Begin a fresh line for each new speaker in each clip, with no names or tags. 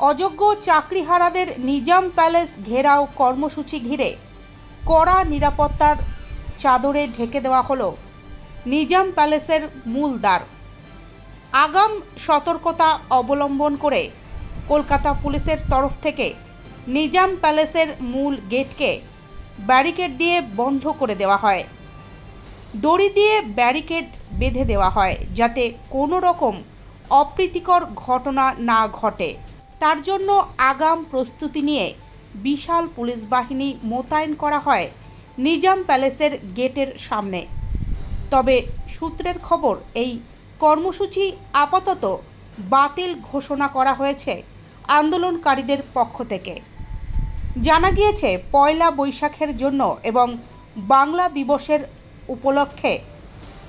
অযোগ্য চাকরিহারাদের নিজাম প্যালেস ঘেরাও কর্মসূচি ঘিরে কড়া নিরাপত্তার চাদরে ঢেকে দেওয়া হলো নিজাম প্যালেসের মূল দ্বার। আগাম সতর্কতা অবলম্বন করে কলকাতা পুলিশের তরফ থেকে নিজাম প্যালেসের মূল গেটকে ব্যারিকেড দিয়ে বন্ধ করে দেওয়া হয়। দড়ি দিয়ে ব্যারিকেড বেঁধে দেওয়া হয় যাতে কোনো রকম অপ্রীতিকর ঘটনা না ঘটে। তার জন্য আগাম প্রস্তুতি নিয়ে বিশাল পুলিশ বাহিনী মোতায়েন করা হয় নিজাম প্যালেসের গেটের সামনে। তবে সূত্রের খবর, এই কর্মসূচি আপাতত বাতিল ঘোষণা করা হয়েছে আন্দোলনকারীদের পক্ষ থেকে। জানা গিয়েছে, পয়লা বৈশাখের জন্য এবং বাংলা দিবসের উপলক্ষে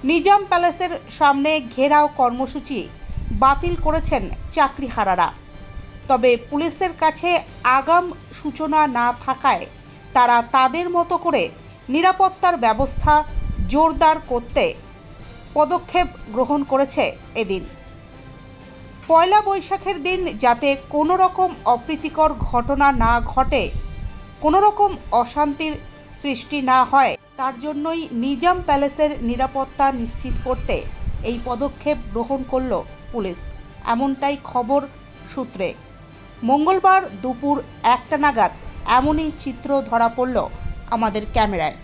নিজাম প্যালেসের সামনে ঘেরাও কর্মসূচি বাতিল করেছেন চাকরিহারারা। তবে পুলিশের কাছে আগাম সূচনা না থাকায় তারা তাদের মতো করে নিরাপত্তার ব্যবস্থা জোরদার করতে পদক্ষেপ গ্রহণ করেছে এদিন। পয়লা বৈশাখের দিন যাতে কোনো রকম অপ্রীতিকর ঘটনা না ঘটে কোনো রকম অশান্তির সৃষ্টি না হয়, তার জন্যই নিজাম প্যালেসের নিরাপত্তা নিশ্চিত করতে এই পদক্ষেপ গ্রহণ করল পুলিশ। এমনটাই খবর সূত্রে। মঙ্গলবার দুপুর একটা নাগাদ এমনই চিত্র ধরা পড়ল আমাদের ক্যামেরায়।